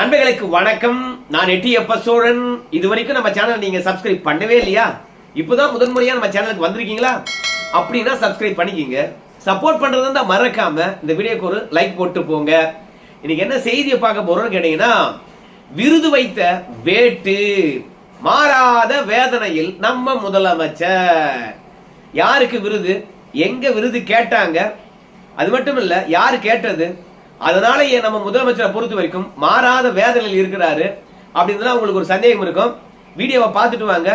நண்பர்களுக்கு வணக்கம். நான் எட்டி எப்ப சோழன். இது வரைக்கும் நம்ம சேனல் நீங்க சப்ஸ்கிரைப் பண்ணவே இல்லையா? இப்போதான் முதன்முறையா நம்ம சேனலுக்கு வந்திருக்கீங்களா? அப்படின்னா சப்ஸ்கிரைப் பண்ணிக்கிங்க. சப்போர்ட் பண்றது இருந்தா மறக்காம இந்த வீடியோக்கு ஒரு லைக் போட்டு போங்க. இன்னைக்கு என்ன செய்தியை பார்க்க போறோம்னு கேட்டீங்கன்னா விருது வைத்த வேட்டு மாறாத வேதனையில் நம்ம முதலமைச்சர். யாருக்கு விருது? எங்க விருது கேட்டாங்க? அது மட்டும் இல்ல யாரு கேட்டது? அதனால ஏன் நம்ம முதலமைச்சரை பொறுத்த வரைக்கும் மாறாத வேதனையில் இருக்கிறாரு அப்படின்றதுல உங்களுக்கு ஒரு சந்தேகம் இருக்கும் வீடியோவை பார்த்துட்டு வாங்க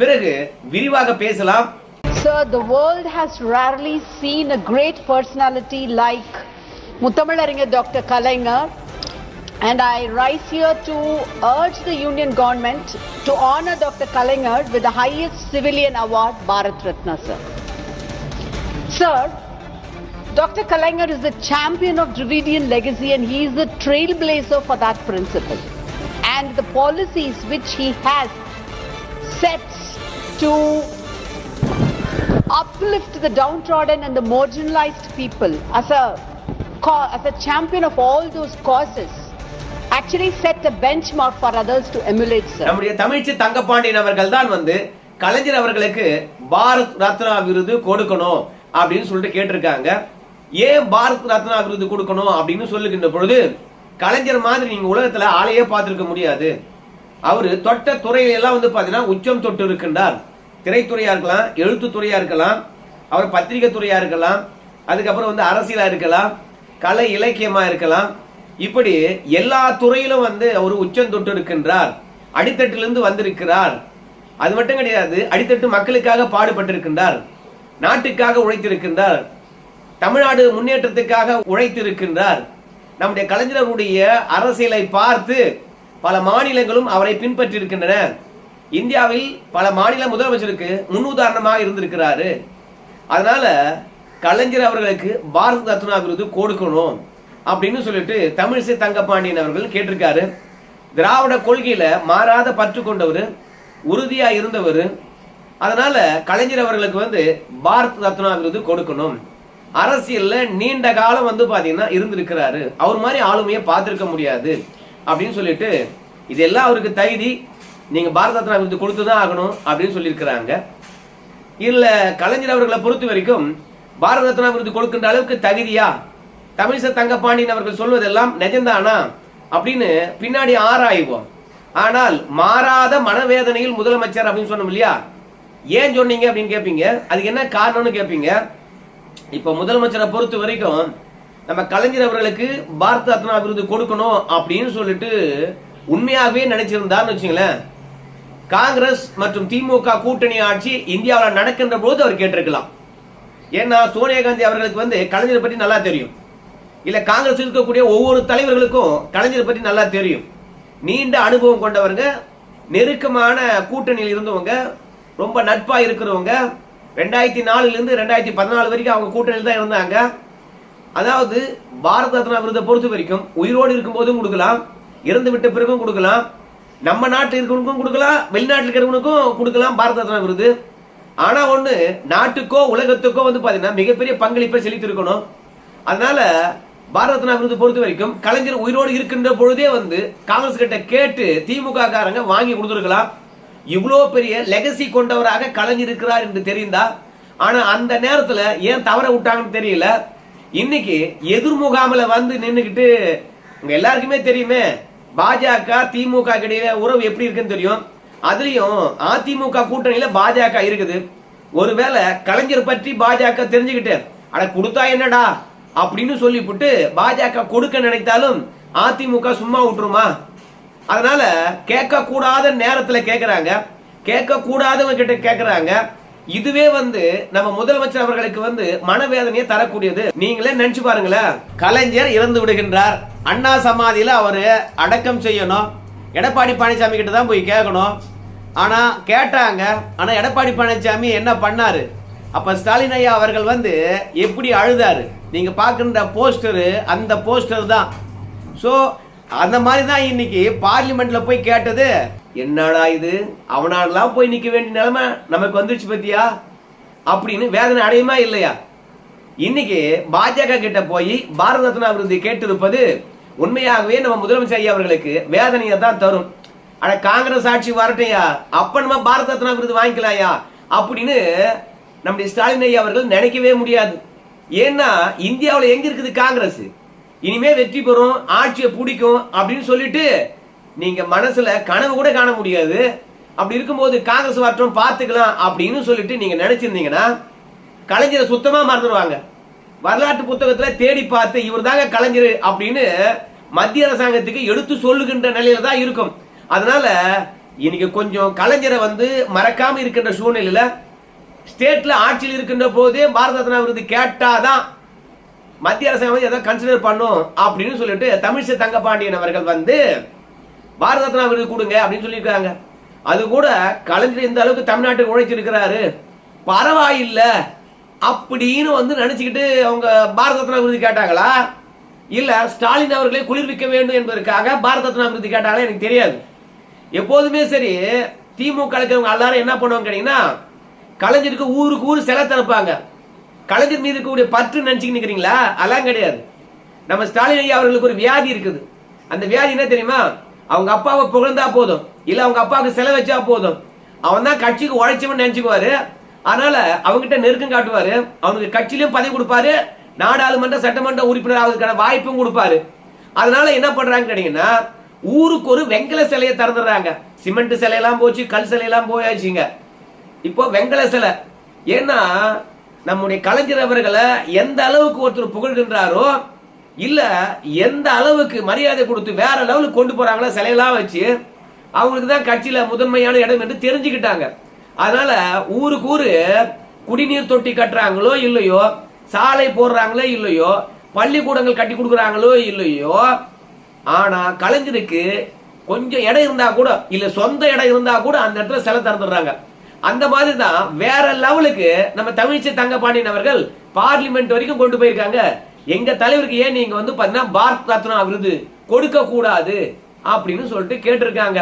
பிறகு விரிவாக பேசலாம் Sir, the world has rarely seen a great personality like Muttamilaringa Dr. Kalaingar. And I rise here to urge the Union government to honor Dr. Kalaingar with the highest civilian award, Bharat Ratna, sir. Sir, Dr. Kalaingar is the champion of Dravidian legacy and he is a trailblazer for that principle. And the policies which he has sets to uplift the downtrodden and the marginalized people as a as a champion of all those causes actually set a benchmark for others to emulate sir நம்முடைய தமிழ்ச்சி தங்கப்பாண்டியன் அவர்கள் தான் வந்து கலைஞர் அவர்களுக்கு பாரத் ரத்னா விருது கொடுக்கணும் அப்படின்னு சொல்லிட்டு கேட்டிருக்காங்க ஏன் பாரத் ரத்னா விருது கொடுக்கணும் அப்படின்னு சொல்லுகின்ற பொழுது கலைஞர் மாதிரி நீங்க உலகத்துல ஆளையே பார்த்திருக்க முடியாது. அவரு தொட்ட துறையிலெல்லாம் வந்து பாத்தீங்கன்னா உச்சம் தொட்டு இருக்கின்றார். திரைத்துறையா இருக்கலாம் எழுத்துத்துறையா இருக்கலாம் அவர் பத்திரிகை துறையா இருக்கலாம் அதுக்கப்புறம் வந்து அரசியலா இருக்கலாம் கலை இலக்கியமா இருக்கலாம். இப்படி எல்லா துறையிலும் வந்து அவர் உச்சம் தொட்டு இருக்கின்றார். அடித்தட்டிலிருந்து வந்திருக்கிறார். அது மட்டும் கிடையாது அடித்தட்டு மக்களுக்காக பாடுபட்டிருக்கின்றார். நாட்டுக்காக உழைத்திருக்கின்றார். தமிழ்நாடு முன்னேற்றத்துக்காக உழைத்திருக்கின்றார். நம்முடைய கலைஞருடைய அரசியலை பார்த்து பல மாநிலங்களும் அவரை பின்பற்றியிருக்கின்றன. இந்தியாவில் பல மாநில முதலமைச்சருக்கு முன்னுதாரணமாக இருந்திருக்கிறாரு. அதனால கலைஞர் அவர்களுக்கு பாரத ரத்னா விருது கொடுக்கணும் அப்படின்னு சொல்லிட்டு தமிழிசை தங்கப்பாண்டியன் அவர்கள் கேட்டிருக்காரு. திராவிட கொள்கையில மாறாத பற்று கொண்டவர் உறுதியா இருந்தவர். அதனால கலைஞர் அவர்களுக்கு வந்து பாரத் ரத்னா விருது கொடுக்கணும். அரசியல்ல நீண்ட காலம் வந்து பாத்தீங்கன்னா இருந்திருக்கிறாரு. அவர் மாதிரி ஆளுமையை பார்த்திருக்க முடியாது. அப்படின்னு சொல்லிட்டு இதெல்லாம் அவருக்கு தகுதி நீங்க பாரத ரத்னா விருது கொடுத்துதான் ஆகணும் அப்படின்னு சொல்லியிருக்கிறாங்க. இல்ல கலைஞர் அவர்களை பொறுத்த வரைக்கும் பாரத ரத்னா விருது கொடுக்கின்ற அளவுக்கு தகுதியா? தமிழிசை தங்கப்பாண்டியன் அவர்கள் சொல்வதெல்லாம் நிஜம்தானா? அப்படின்னு பின்னாடி ஆராய்வோம். ஆனால் மாறாத மனவேதனையில் முதலமைச்சர் அப்படின்னு சொன்னோம் இல்லையா? ஏன் சொன்னீங்க அப்படின்னு கேட்பீங்க அதுக்கு என்ன காரணம்னு கேட்பீங்க இப்ப முதலமைச்சரை பொறுத்த வரைக்கும் நம்ம கலைஞர் அவர்களுக்கு பாரத ரத்னா விருது கொடுக்கணும் அப்படின்னு சொல்லிட்டு உண்மையாகவே நினைச்சிருந்தார்னு வச்சுங்களேன். காங்கிரஸ் மற்றும் திமுக கூட்டணி ஆட்சி இந்தியாவில் நடக்கின்ற போது அவர் கேட்டிருக்கலாம். ஏன்னா சோனியா காந்தி அவர்களுக்கு வந்து கலைஞரை பற்றி நல்லா தெரியும். இல்லை காங்கிரஸ் இருக்கக்கூடிய ஒவ்வொரு தலைவர்களுக்கும் கலைஞரை பற்றி நல்லா தெரியும். நீண்ட அனுபவம் கொண்டவங்க நெருக்கமான கூட்டணியில் இருந்தவங்க ரொம்ப நட்பா இருக்கிறவங்க ரெண்டாயிரத்தி நாலுலேருந்து ரெண்டாயிரத்தி பதினாலு வரைக்கும் அவங்க கூட்டணியில் தான் இருந்தாங்க. அதாவது பாரத ரத்னா விருதை பொறுத்த வரைக்கும் உயிரோடு இருக்கும்போதும் கொடுக்கலாம் இறந்து விட்ட பிறகும் கொடுக்கலாம் நம்ம நாட்டில் இருக்கிறவனுக்கும் கொடுக்கலாம் வெளிநாட்டில் இருக்கிறவனுக்கும் கொடுக்கலாம் பாரத ரத்னா விருது. ஆனால் ஒன்று நாட்டுக்கோ உலகத்துக்கோ வந்து பார்த்தீங்கன்னா மிகப்பெரிய பங்களிப்பை செலுத்திருக்கணும் அதனால பாரத ரத்னா விருது பொறுத்த வரைக்கும் கலைஞர் உயிரோடு இருக்கின்ற பொழுதே வந்து காங்கிரஸ் கிட்ட கேட்டு திமுக காரங்க வாங்கி கொடுத்துருக்கலாம். இவ்வளோ பெரிய லெகசி கொண்டவராக கலைஞர் இருக்கிறார் என்று தெரிந்தா ஆனால் அந்த நேரத்தில் ஏன் தவற விட்டாங்கன்னு தெரியல. இன்னைக்கு எதிர்முகாமில் வந்து நின்றுக்கிட்டு உங்கள் எல்லாருக்குமே தெரியுமே பாஜக திமுக கிடையே உறவு எப்படி இருக்குன்னு தெரியும்? அதுலேயும் அதிமுக கூட்டணியில் பாஜக இருக்குது. ஒருவேளை கலைஞர் பற்றி பாஜக தெரிஞ்சுக்கிட்டு அட கொடுத்தா என்னடா? அப்படின்னு சொல்லிவிட்டு பாஜக கொடுக்க நினைத்தாலும் அதிமுக சும்மா விட்டுருமா? அதனால கேட்க கூடாத நேரத்துல கேட்கக்கூடாதவங்க கேட்க கூடாதவங்க கிட்ட கேக்குறாங்க. இதுவே வந்து நம்ம முதலமைச்சர் அவர்களுக்கு வந்து மனவேதனையை தரக்கூடியது. நீங்களே நினைச்சு பாருங்களேன். கலைஞர் இறந்து விடுகின்றார். அண்ணா சமாதியில அவரு அடக்கம் செய்யணும். எடப்பாடி பழனிசாமி கிட்ட தான் போய் கேட்கணும். ஆனா கேட்டாங்க. ஆனா எடப்பாடி பழனிசாமி என்ன பண்ணாரு? அப்ப ஸ்டாலின் ஐயா அவர்கள் வந்து எப்படி அழுதாரு? நீங்க பாக்குற போஸ்டரு அந்த போஸ்டர் தான். ஸோ அந்த மாதிரி தான் இன்னைக்கு பார்லிமெண்ட்ல போய் கேட்டது. என்னடா இது? அவனாலாம் போய் நிற்க வேண்டிய நிலைமை நமக்கு வந்துருச்சு பத்தியா? அப்படின்னு வேதனை அடையுமா இல்லையா? இன்னைக்கு பாஜக கிட்ட போய் பாரத ரத்னா விருது கேட்டிருப்பது உண்மையாகவே நம்ம முதலமைச்சர் ஐயா அவர்களுக்கு வேதனையை தான் தரும். ஆனா காங்கிரஸ் ஆட்சி வரட்டையா? அப்ப நம்ம பாரத ரத்னா விருது வாங்கிக்கலாம்யா? அப்படின்னு நம்முடைய ஸ்டாலின் ஐயா அவர்கள் நினைக்கவே முடியாது. ஏன்னா இந்தியாவில் எங்க இருக்குது காங்கிரஸ்? இனிமே வெற்றி பெறும் ஆட்சியை பிடிக்கும் அப்படின்னு சொல்லிட்டு நீங்க மனசுல கனவு கூட காண முடியாது. அப்படி இருக்கும்போது காங்கிரஸ் மாற்றம் பார்த்துக்கலாம் அப்படின்னு சொல்லிட்டு நீங்க நினைச்சிருந்தீங்கன்னா கலைஞரை சுத்தமா மறந்துடுவாங்க. வரலாற்று புத்தகத்துல தேடி பார்த்து இவர் தாங்க கலைஞர் அப்படின்னு மத்திய அரசாங்கத்துக்கு எடுத்து சொல்லுகின்ற நிலையில தான் இருக்கும். அதனால இன்னைக்கு கொஞ்சம் கலைஞரை வந்து மறக்காம இருக்கின்ற சூழ்நிலையில ஸ்டேட்ல ஆட்சியில் இருக்கின்ற போதே பாரத ரத்னா விருது கேட்டாதான் மத்திய அரசாங்கம் வந்து எதாவது கன்சிடர் பண்ணும் அப்படின்னு சொல்லிட்டு தமிழிசை தங்கப்பாண்டியன் அவர்கள் வந்து பாரத ரத்னா விருது கொடுங்க அப்படின்னு சொல்லியிருக்காங்க அது கூட கலைஞர் இந்த அளவுக்கு தமிழ்நாட்டுக்கு உழைச்சிருக்கிறாரு. பரவாயில்லை. அப்படின்னு வந்து நினைச்சுக்கிட்டு அவங்க பாரத ரத்னா விருது கேட்டாங்களா? இல்ல ஸ்டாலின் அவர்களை குளிர்விக்க வேண்டும் என்பதற்காக பாரத ரத்னா விருது கேட்டாங்களா எனக்கு தெரியாது. எப்போதுமே சரி திமுக இருக்கிறவங்க எல்லாரும் என்ன பண்ணுவாங்க கேட்டீங்கன்னா கலைஞருக்கு ஊருக்கு ஊர் சிலை திறப்பாங்க. கலைஞர் மீது இருக்கக்கூடிய பற்று நினைச்சுக்கிட்டு நிக்கிறீங்களா? அதெல்லாம் கிடையாது. நம்ம ஸ்டாலின் ஐயா அவர்களுக்கு ஒரு வியாதி இருக்குது. அந்த வியாதி என்ன தெரியுமா? அவங்க அப்பாவை புகழ்ந்தா போதும். இல்ல அவங்க அப்பாவுக்கு செலவு வச்சா போதும். அவன் தான் கட்சிக்கு உழைச்சவன் நினைச்சுக்குவாரு. அதனால அவங்ககிட்ட நெருக்கம் காட்டுவாரு. அவனுக்கு கட்சியிலும் பதவி கொடுப்பாரு. நாடாளுமன்ற சட்டமன்ற உறுப்பினர் ஆவதற்கான வாய்ப்பும் கொடுப்பாரு. அதனால என்ன பண்றாங்க கேட்டீங்கன்னா ஊருக்கு ஒரு வெங்கல சிலையை திறந்துடுறாங்க. சிமெண்ட் சிலையெல்லாம் போச்சு கல் சிலையெல்லாம் போயாச்சுங்க. இப்போ வெங்கல சிலை. ஏன்னா நம்முடைய கலைஞர் அவர்களை எந்த அளவுக்கு ஒருத்தர் புகழ்கின்றாரோ இல்ல எந்த அளவுக்கு மரியாதை கொடுத்து வேற லெவலுக்கு கொண்டு போறாங்களோ சிலையெல்லாம் வச்சு அவங்களுக்கு தான் கட்சியில முதன்மையான இடம் என்று தெரிஞ்சுக்கிட்டாங்க. அதனால ஊருக்கு ஊரு குடிநீர் தொட்டி கட்டுறாங்களோ இல்லையோ சாலை போடுறாங்களோ இல்லையோ பள்ளிக்கூடங்கள் கட்டி கொடுக்குறாங்களோ இல்லையோ ஆனா கலைஞருக்கு கொஞ்சம் இடம் இருந்தா கூட இல்ல சொந்த இடம் இருந்தா கூட அந்த இடத்துல சிலை திறந்துடுறாங்க. அந்த மாதிரி தான் வேற லெவலுக்கு நம்ம தமிழிசை தங்கபாண்டியன் அவர்கள் பார்லிமெண்ட் வரைக்கும் கொண்டு போயிருக்காங்க. எங்க தலைவருக்கு ஏன் நீங்க வந்து பாத்தீங்கன்னா பாரத் ரத்னா விருது கொடுக்க கூடாது அப்படின்னு சொல்லிட்டு கேட்டிருக்காங்க.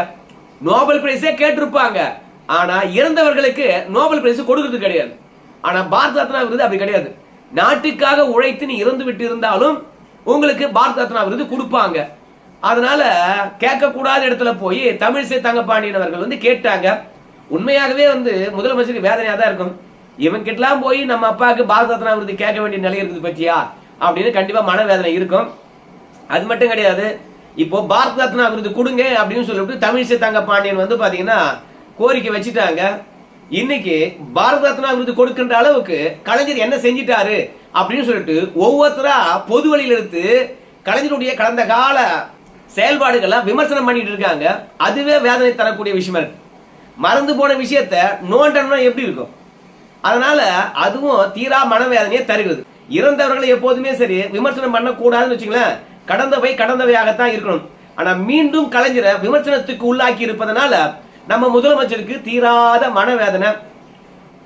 நோபல் பிரைஸே கேட்டிருப்பாங்க. ஆனா இறந்தவர்களுக்கு நோபல் பிரைஸ் கொடுக்கறது கிடையாது. ஆனா பாரத் ரத்னா விருது அப்படி கிடையாது. நாட்டுக்காக உழைத்து நீ இறந்து விட்டு இருந்தாலும் உங்களுக்கு பாரத் ரத்னா விருது கொடுப்பாங்க. அதனால கேட்கக்கூடாத இடத்துல போய் தமிழிசை தங்கப்பாண்டியன் அவர்கள் வந்து கேட்டாங்க. உண்மையாகவே வந்து முதலமைச்சருக்கு வேதனையா தான் இருக்கும். இவன் கிட்டலாம் போய் நம்ம அப்பாவுக்கு பாரத ரத்னா விருது கேட்க வேண்டிய நிலை இருக்குது பத்தியா? அப்படின்னு கண்டிப்பா மனவேதனை இருக்கும். அது மட்டும் கிடையாது. இப்போ பாரத ரத்னா விருது கொடுங்க அப்படின்னு சொல்லிட்டு தமிழிசை தங்க பாண்டியன் வந்து பாத்தீங்கன்னா கோரிக்கை வச்சுட்டாங்க. இன்னைக்கு பாரத ரத்னா விருது கொடுக்கின்ற அளவுக்கு கலைஞர் என்ன செஞ்சிட்டாரு அப்படின்னு சொல்லிட்டு ஒவ்வொருத்தரா பொது வழியில் எடுத்து கலைஞருடைய கடந்த கால செயல்பாடுகள்லாம் விமர்சனம் பண்ணிட்டு இருக்காங்க. அதுவே வேதனை தரக்கூடிய விஷயம் இருக்கு மறந்து போன விஷயத்த நோண்டணும்னா எப்படி இருக்கும்? அதனால அதுவும் தீரா மனவேதனையை தருகிறது. இறந்தவர்களை எப்போதுமே சரி விமர்சனம் பண்ணக்கூடாதுன்னு வச்சுங்களேன் கடந்தவை கடந்தவையாகத்தான் இருக்கணும். ஆனா மீண்டும் கலைஞரை விமர்சனத்துக்கு உள்ளாக்கி இருப்பதனால நம்ம முதலமைச்சருக்கு தீராத மனவேதனை.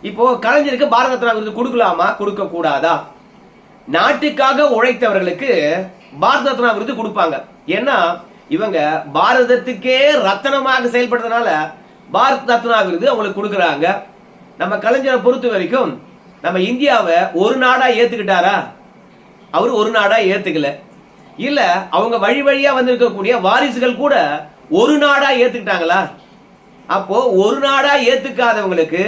இப்போ கலைஞருக்கு பாரத ரத்னா விருது கொடுக்கலாமா? கொடுக்க கூடாதா நாட்டுக்காக உழைத்தவர்களுக்கு பாரத ரத்னா விருது கொடுப்பாங்க. ஏன்னா இவங்க பாரதத்துக்கே ரத்தனமாக செயல்படுறதுனால பாரத் ரத்னா விருது அவங்களுக்கு கொடுக்குறாங்க. நம்ம கலைஞரை பொறுத்த வரைக்கும் நம்ம இந்தியாவை ஒரு நாடா ஏத்துக்கிட்டாரா? அவர் ஒரு நாடா ஏத்துக்கல. இல்ல அவங்க வழி வழியா வந்திருக்கக்கூடிய வாரிசுகள் கூட ஒரு நாடா ஏத்துக்கிட்டாங்களா? அப்போ ஒரு நாடா ஏத்துக்காதவங்களுக்கு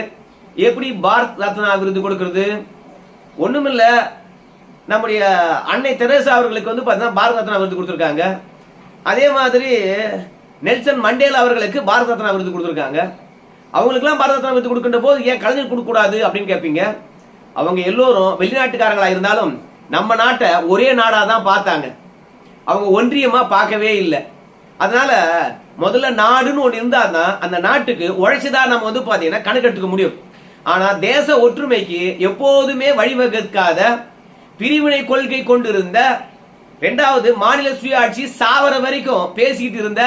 எப்படி பாரத் ரத்னா விருது கொடுக்கிறது? ஒண்ணுமில்ல நம்முடைய அன்னை தெரேசா அவர்களுக்கு வந்து பார்த்தீங்கன்னா பாரத ரத்னா விருது கொடுத்துருக்காங்க. அதே மாதிரி நெல்சன் மண்டேல் அவர்களுக்கு பாரத ரத்னா விருது கொடுத்துருக்காங்க. அவங்களுக்குலாம் பாரத ரத்னா விருது கொடுக்கின்ற போது ஏன் கலைஞர் கொடுக்கக்கூடாது அப்படின்னு கேட்பீங்க? அவங்க எல்லோரும் வெளிநாட்டுக்காரங்களாக இருந்தாலும் நம்ம நாட்டை ஒரே நாடாக தான் பார்த்தாங்க. அவங்க ஒன்றியமாக பார்க்கவே இல்லை. அதனால முதல்ல நாடுன்னு ஒன்று இருந்தாதான் அந்த நாட்டுக்கு உழைச்சிதான் நம்ம வந்து பார்த்தீங்கன்னா கணக்கெடுத்துக்க முடியும். ஆனால் தேச ஒற்றுமைக்கு எப்போதுமே வழிவகுக்காத பிரிவினை கொள்கை கொண்டிருந்த ரெண்டாவது மாநில சுயாட்சி சாவர வரைக்கும் பேசிக்கிட்டு இருந்த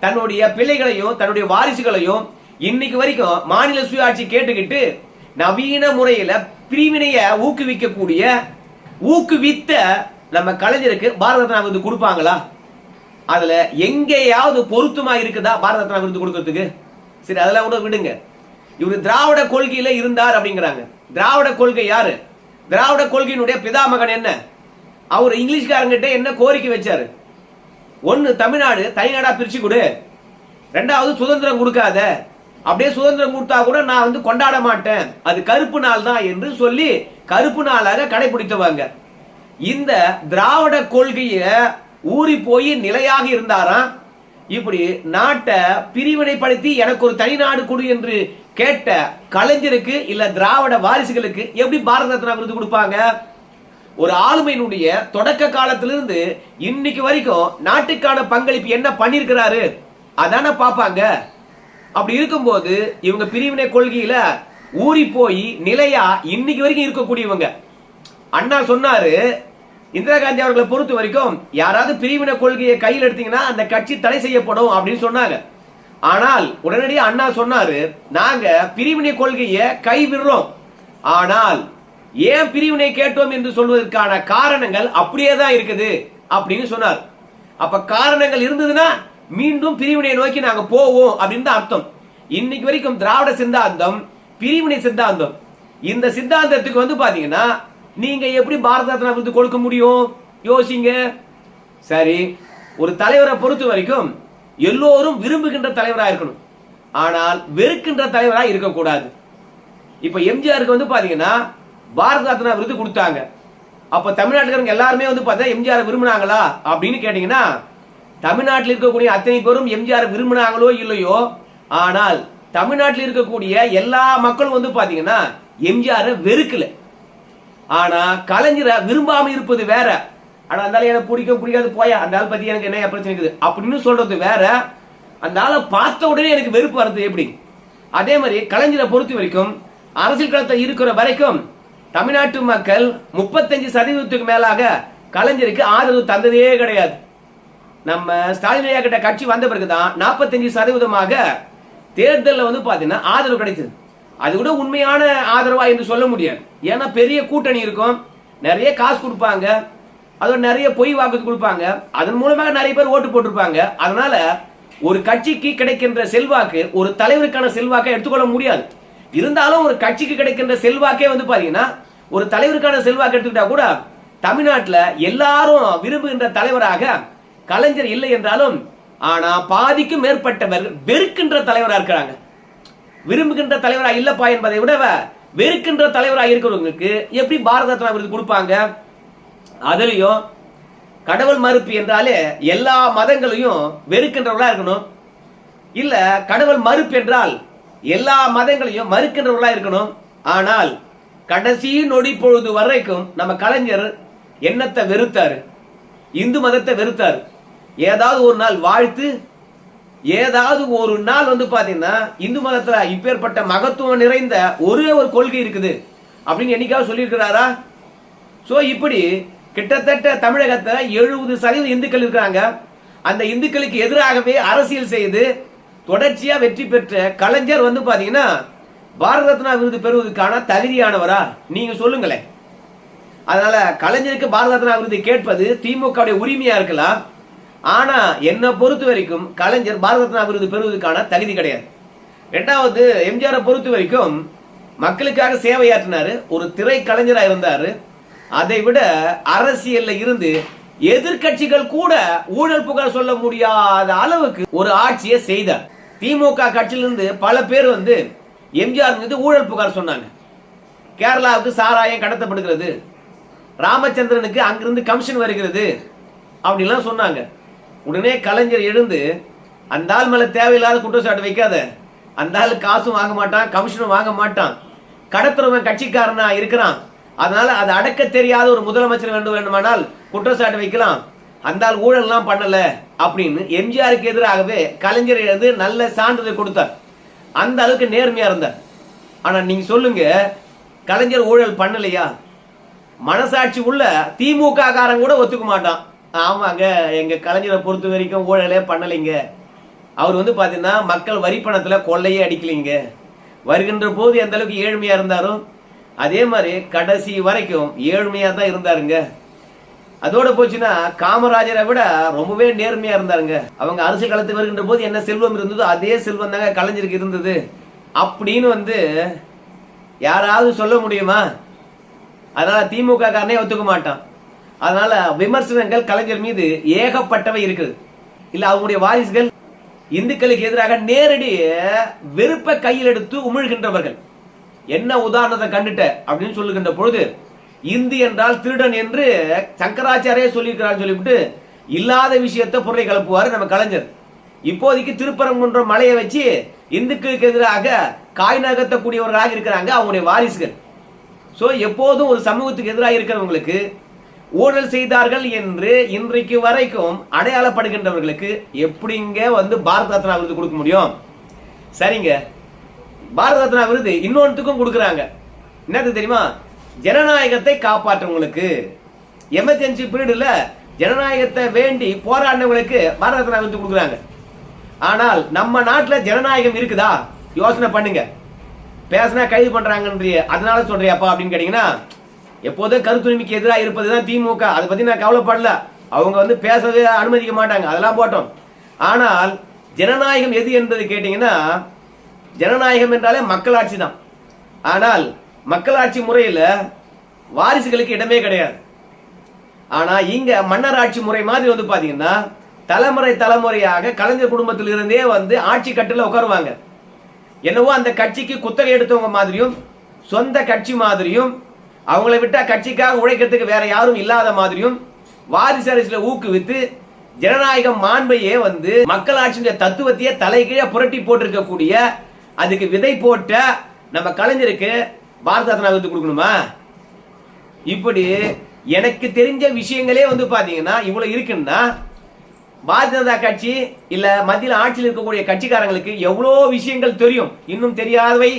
தன்னுடைய பிள்ளைகளையும் தன்னுடைய வாரிசுகளையும் இன்னைக்கு வரைக்கும் மாநில சுயாட்சி கேட்டுக்கிட்டு நவீன முறையில பிரிவினைய ஊக்குவிக்கக்கூடிய ஊக்குவித்த நம்ம கலைஞருக்கு பாரத ரத்னா விருது கொடுப்பாங்களா? அதுல எங்கேயாவது பொருத்தமா இருக்குதா பாரத ரத்னா விருது கொடுக்கறதுக்கு? சரி அதெல்லாம் கூட விடுங்க. இவர் திராவிட கொள்கையில இருந்தார் அப்படிங்கிறாங்க. திராவிட கொள்கை யாரு? திராவிட கொள்கையினுடைய பிதாமகன் என்ன? அவர் இங்கிலீஷ்காரங்கிட்ட என்ன கோரிக்கை வச்சாரு? ஒன்னு தமிழ்நாடு தனிநாடா பிரிச்சு கொடு. ரெண்டாவது சுதந்திரம் கொடுக்காத. அப்படியே சுதந்திரம் கொடுத்தா கூட நான் வந்து கொண்டாட மாட்டேன். அது கருப்பு நாள் தான் என்று சொல்லி கருப்பு நாளாக கடைபிடித்தவங்க. இந்த திராவிட கொள்கைய ஊறி போய் நிலையாக இருந்தாராம். இப்படி நாட்டை பிரிவினைப்படுத்தி எனக்கு ஒரு தனிநாடு கொடு என்று கேட்ட கலைஞருக்கு இல்ல திராவிட வாரிசுகளுக்கு எப்படி பாரத ரத்னா விருது கொடுப்பாங்க? ஒரு ஆளுமையினுடைய தொடக்க காலத்திலிருந்து இன்னைக்கு வரைக்கும் நாட்டுக்கான பங்களிப்பு என்ன பண்ணிருக்கிறாரு? அதானே பார்ப்பாங்க. அப்படி இருக்கும்போது இவங்க பிரிவினை கொள்கையில ஊறி போய் நிலையா இன்னைக்கு வரைக்கும் இருக்கக்கூடியவங்க. அண்ணா சொன்னாரு இந்திரா காந்தி அவர்களை பொறுத்த வரைக்கும் யாராவது பிரிவினை கொள்கையை கையில் எடுத்தீங்கன்னா அந்த கட்சி தடை செய்யப்படும் அப்படின்னு சொன்னாங்க. ஆனால் உடனடியாக அண்ணா சொன்னாரு நாங்க பிரிவினை கொள்கையை கைவிடுறோம். ஆனால் ஏன் பிரிவினை கேட்டோம் என்று சொல்வதற்கான காரணங்கள் அப்படியே தான் இருக்குது அப்படின்னு சொன்னார். அப்ப காரணங்கள் இருந்ததுன்னா மீண்டும் பிரிவினை நோக்கி நாங்க போவோம் அப்படின்னு தான் அர்த்தம். இன்னைக்கு வரைக்கும் திராவிட சித்தாந்தம் பிரிவினை சித்தாந்தம். இந்த சித்தாந்தத்துக்கு வந்து பாத்தீங்கன்னா நீங்க எப்படி பாரத ரத்னா விருது கொடுக்க முடியும்? யோசிங்க. சரி ஒரு தலைவரை பொறுத்த வரைக்கும் எல்லோரும் விரும்புகின்ற தலைவராக இருக்கணும். ஆனால் வெறுக்கின்ற தலைவராக இருக்கக்கூடாது. இப்ப எம்ஜிஆருக்கு வந்து பாத்தீங்கன்னா பாரத ரத்னா விருது கொடுத்தாங்க. அப்ப தமிழ்நாட்டுக்காரங்க எல்லாருமே வந்து பார்த்தா எம்ஜிஆர் விரும்பினாங்களா? அப்படின்னு கேட்டீங்கன்னா தமிழ்நாட்டில் இருக்கக்கூடிய அத்தனை பேரும் எம்ஜிஆர் விரும்பினாங்களோ இல்லையோ ஆனால் தமிழ்நாட்டில் இருக்கக்கூடிய எல்லா மக்களும் வந்து பாத்தீங்கன்னா எம்ஜிஆரை வெறுக்கல. ஆனா கலைஞரை விரும்பாம இருப்பது வேற. ஆனா அந்த எனக்கு பிடிக்கும் பிடிக்காது போயா. அந்த ஆள் பத்தி எனக்கு என்ன பிரச்சனை இருக்குது? அப்படின்னு சொல்றது வேற. அந்த ஆளை பார்த்த உடனே எனக்கு வெறுப்பு வருது எப்படி? அதே மாதிரி கலைஞரை பொறுத்த வரைக்கும் அரசியல் களத்தை இருக்கிற வரைக்கும் தமிழ்நாட்டு மக்கள் முப்பத்தஞ்சு சதவீதத்துக்கு மேலாக கலைஞருக்கு ஆதரவு தந்ததே கிடையாது. நம்ம ஸ்டாலின் ஐயா கிட்ட கட்சி வந்த பிறகுதான் நாற்பத்தஞ்சு சதவீதமாக தேர்தலில் வந்து பார்த்தீங்கன்னா ஆதரவு கிடைத்தது. அது கூட உண்மையான ஆதரவா என்று சொல்ல முடியாது. ஏன்னா பெரிய கூட்டணி இருக்கும். நிறைய காசு கொடுப்பாங்க. அதோட நிறைய பொய் வாக்கு கொடுப்பாங்க. அதன் மூலமாக நிறைய பேர் ஓட்டு போட்டிருப்பாங்க. அதனால ஒரு கட்சிக்கு கிடைக்கின்ற செல்வாக்கு ஒரு தலைவருக்கான செல்வாக்கை எடுத்துக்கொள்ள முடியாது. இருந்தாலும் ஒரு கட்சிக்கு கிடைக்கின்ற செல்வாக்கே வந்து பாத்தீங்கன்னா ஒரு தலைவருக்கான செல்வாக்கு எடுத்துக்கிட்டா கூட தமிழ்நாட்டில் எல்லாரும் விரும்புகின்ற தலைவராக கலைஞர் இல்லை என்றாலும் ஆனா பாதிக்கும் மேற்பட்டவர்கள் வெறுக்கின்ற தலைவராக இருக்கிறாங்க. விரும்புகின்ற தலைவரா இல்லப்பா என்பதை விட வெறுக்கின்ற தலைவரா இருக்கிறவங்களுக்கு எப்படி பாரத ரத்னா விருது கொடுப்பாங்க? அதுலயும் கடவுள் மறுப்பு என்றாலே எல்லா மதங்களையும் வெறுக்கின்றவர்களா இருக்கணும். இல்ல கடவுள் மறுப்பு என்றால் எல்லா மதங்களையும் மறுக்கின்றவர்களா இருக்கணும். ஆனால் கடைசி நொடி பொழுது வரைக்கும் நம்ம கலைஞர் என்னத்தை வெறுத்தார்? இந்து மதத்தை வெறுத்தார். ஏதாவது ஒரு நாள் வாழ்த்து ஏதாவது ஒரு நாள் வந்து பார்த்தீங்கன்னா இந்து மதத்தில் இப்பேற்பட்ட மகத்துவம் நிறைந்த ஒரே ஒரு கொள்கை இருக்குது. அப்படின்னு என்னைக்காவது சொல்லியிருக்கிறாரா? ஸோ இப்படி கிட்டத்தட்ட தமிழகத்தில் எழுபது சதவீத இந்துக்கள் இருக்காங்க அந்த இந்துக்களுக்கு எதிராகவே அரசியல் செய்து தொடர்ச்சியா வெற்றி பெற்ற கலைஞர் வந்து பாத்தீங்கன்னா பாரத ரத்னா விருது பெறுவதற்கான தகுதியானவரா? நீங்க சொல்லுங்களேன். அதனால கலைஞருக்கு பாரத ரத்னா விருது கேட்பது திமுக உரிமையா இருக்கலாம். ஆனா என்னை பொறுத்த வரைக்கும் கலைஞர் பாரத ரத்னா விருது பெறுவதற்கான தகுதி கிடையாது. ரெண்டாவது எம்ஜிஆரை பொறுத்த வரைக்கும் மக்களுக்காக சேவையாற்றினாரு ஒரு திரை கலைஞரா இருந்தாரு. அதை விட அரசியல்ல இருந்து எதிர்க்கட்சிகள் கூட ஊழல் புகார் சொல்ல முடியாத அளவுக்கு ஒரு ஆட்சியை செய்தார். திமுக கட்சியிலிருந்து பல பேர் வந்து எம்ஜிஆர் மீது ஊழல் புகார் சொன்னாங்க. கேரளாவுக்கு சாராயம் கடத்தப்படுகிறது. ராமச்சந்திரனுக்கு அங்கிருந்து கமிஷன் வருகிறது அப்படின்லாம் சொன்னாங்க. உடனே கலைஞர் எழுந்து அந்த ஆள் மேலே தேவையில்லாத குற்றச்சாட்டு வைக்காத. அந்த ஆள் காசும் வாங்க மாட்டான் கமிஷனும் வாங்க மாட்டான். கடத்துறவன் கட்சிக்காரனா இருக்கிறான். அதனால அதை அடக்க தெரியாத ஒரு முதலமைச்சர் வேண்டும் வேண்டுமானால் குற்றச்சாட்டு வைக்கலாம். அந்த ஆள் ஊழல்லாம் பண்ணலை. அப்படின்னு எம்ஜிஆருக்கு எதிராகவே கலைஞர் எழுந்து நல்ல சான்றிதழ் கொடுத்தார். அந்த அளவுக்கு நேர்மையா இருந்தார். ஆனா நீங்க சொல்லுங்க கலைஞர் ஊழல் பண்ணலையா? மனசாட்சி உள்ள திமுக காரன் கூட ஒத்துக்க மாட்டான். ஆமாங்க எங்க கலைஞரை பொறுத்த வரைக்கும் ஊழலே பண்ணலைங்க. அவர் வந்து பாத்தீங்கன்னா மக்கள் வரி பணத்துல கொள்ளையே அடிக்கலைங்க. வருகின்ற போது எந்த அளவுக்கு ஏழ்மையா இருந்தாரோ அதே மாதிரி கடைசி வரைக்கும் ஏழ்மையா தான் இருந்தாருங்க. அதோட போச்சுன்னா காமராஜரை விட ரொம்பவே நேர்மையா இருந்தாருங்க. அவங்க அரசு களத்துக்கு வருகின்ற போது என்ன செல்வம் இருந்ததோ அதே செல்வம் தாங்க கலைஞருக்கு இருந்தது. அப்படின்னு வந்து யாராவது சொல்ல முடியுமா? அதனால திமுக காரனே ஒத்துக்க மாட்டான். அதனால விமர்சனங்கள் கலைஞர் மீது ஏகப்பட்டவை இருக்குது. இல்ல அவங்களுடைய வாரிசுகள் இந்துக்களுக்கு எதிராக நேரடி வெறுப்பை கையில் எடுத்து உமிழ்கின்றவர்கள். என்ன உதாரணத்தை கண்டுட்ட? அப்படின்னு சொல்லுகின்ற பொழுது இந்து என்றால் திருடன் என்று சங்கராச்சாரியே சொல்லியிருக்கிறான்னு சொல்லிவிட்டு இல்லாத விஷயத்தை பொருளை கலப்புவார் நம்ம கலைஞர். இப்போதைக்கு திருப்பரங்குன்ற மலையை வச்சு இந்துக்களுக்கு எதிராக காய் நகர்த்தக்கூடியவர்களாக இருக்கிறாங்க அவங்களுடைய வாரிசுகள். ஸோ எப்போதும் ஒரு சமூகத்துக்கு எதிராக இருக்கிறவங்களுக்கு ஊழல் செய்தார்கள் என்று இன்றைக்கு வரைக்கும் அடையாளப்படுகின்றவர்களுக்கு எப்படிங்க வந்து பாரத ரத்னா விருது கொடுக்க முடியும்? சரிங்க. பாரத ரத்னா விருது இன்னொன்றுக்கும் கொடுக்குறாங்க. என்னது தெரியுமா? ஜனநாயகத்தை காப்பாற்றவங்களுக்கு. எமர்ஜென்சி பீரியடில் ஜனநாயகத்தை வேண்டி போராடினவங்களுக்கு பாரத ரத்னா விருது கொடுக்குறாங்க. ஆனால் நம்ம நாட்டில் ஜனநாயகம் இருக்குதா? யோசனை பண்ணுங்க. பேசினா கைது பண்றாங்கன்றிய அதனால சொல்றியாப்பா அப்படின்னு கேட்டீங்கன்னா எப்போதும் கருத்துரிமைக்கு எதிராக இருப்பது தான் திமுக. அதை பற்றி நான் கவலைப்படல. அவங்க வந்து பேசவே அனுமதிக்க மாட்டாங்க. அதெல்லாம் போட்டோம். ஆனால் ஜனநாயகம் எது என்பது கேட்டிங்கன்னா ஜனநாயகம் என்றாலே மக்களாட்சி தான். ஆனால் மக்களாட்சி முறையில் வாரிசுகளுக்கு இடமே கிடையாது. ஆனால் இங்கே மன்னர் மன்னராட்சி முறை மாதிரி வந்து பார்த்தீங்கன்னா தலைமுறை தலைமுறையாக கலைஞர் குடும்பத்திலிருந்தே வந்து ஆட்சி கட்டில் உட்காருவாங்க. என்னவோ அந்த கட்சிக்கு குத்தகை எடுத்தவங்க மாதிரியும் சொந்த கட்சி மாதிரியும் அவங்கள விட்டா கட்சிக்காக உழைக்கிறதுக்கு வேற யாரும் இல்லாத மாதிரியும் வாரிசு அரசியல ஊக்குவித்து ஜனநாயகம் மாண்பையே வந்து மக்களாட்சியுடைய தத்துவத்தையே தலைகீழ புரட்டி போட்டிருக்கக்கூடிய அதுக்கு விதை போட்ட நம்ம கலைஞருக்கு பாரத ரத்னா விருது கொடுக்கணுமா? இப்படி எனக்கு தெரிஞ்ச விஷயங்களே வந்து பாத்தீங்கன்னா இவ்வளவு இருக்குன்னா பாரதிய ஜனதா கட்சி இல்ல மத்தியில் ஆட்சியில் இருக்கக்கூடிய கட்சிக்காரங்களுக்கு எவ்வளோ விஷயங்கள் தெரியும். இன்னும் தெரியாதவை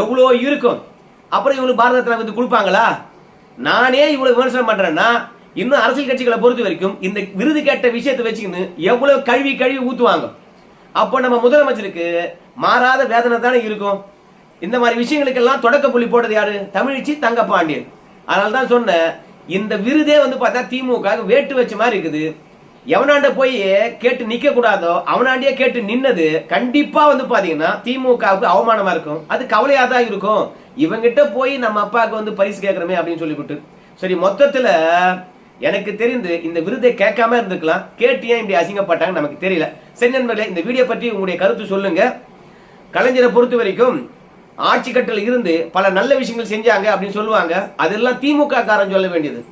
எவ்வளோ இருக்கும். அப்புறம் இவங்களுக்கு பாரத ரத்னா விருது கொடுப்பாங்களா? நானே இவ்வளவு விமர்சனம் பண்றேன்னா இன்னும் அரசியல் கட்சிகளை பொறுத்த வரைக்கும் இந்த விருது கேட்ட விஷயத்தை வச்சுக்கின்னு எவ்வளவு கழுவி கழுவி ஊத்துவாங்க. அப்போ நம்ம முதலமைச்சருக்கு மாறாத வேதனை தானே இருக்கும். இந்த மாதிரி விஷயங்களுக்கெல்லாம் தொடக்க புள்ளி போட்டது யாரு? தமிழிச்சி தங்கப்பாண்டியன். அதனால தான் சொன்னேன் இந்த விருதே வந்து பார்த்தா திமுக வேட்டு வச்ச மாதிரி இருக்குது. எவனாண்ட போய் கேட்டு நிக்க கூடாதோ அவனாண்டியே கேட்டு நின்னது கண்டிப்பா வந்து பாத்தீங்கன்னா திமுகவுக்கு அவமானமா இருக்கும். அது கவலையா தான் இருக்கும். இவங்கிட்ட போய் நம்ம அப்பாவுக்கு வந்து பரிசு கேட்கறமே அப்படின்னு சொல்லிவிட்டு. சரி மொத்தத்துல எனக்கு தெரிந்து இந்த விருதை கேட்காம இருந்துக்கலாம் கேட்டு ஏன் இப்படி அசிங்கப்பட்டாங்க நமக்கு தெரியல. சரி நண்பர்களே இந்த வீடியோ பற்றி உங்களுடைய கருத்து சொல்லுங்க. கலைஞரை பொறுத்த வரைக்கும் ஆட்சி கட்டில் இருந்து பல நல்ல விஷயங்கள் செஞ்சாங்க அப்படின்னு சொல்லுவாங்க. அதெல்லாம் திமுக காரன் சொல்ல வேண்டியது.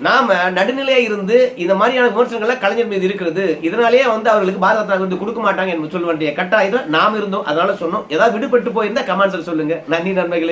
நாம நடுநிலையா இருந்து இந்த மாதிரியான விமர்சனங்கள்லாம் கலைஞர் மீது இருக்கிறது இதனாலேயே வந்து அவர்களுக்கு பாரத ரத்னா விருது கொடுக்க மாட்டாங்க என்று சொல்ல வேண்டிய கட்டாயத்தில் நாம் இருந்தோம். அதனால சொன்னோம். ஏதாவது விடுபட்டு போயிருந்தா கமெண்ட்ஸ்ல சொல்லுங்க. நன்றி நன்மைகளே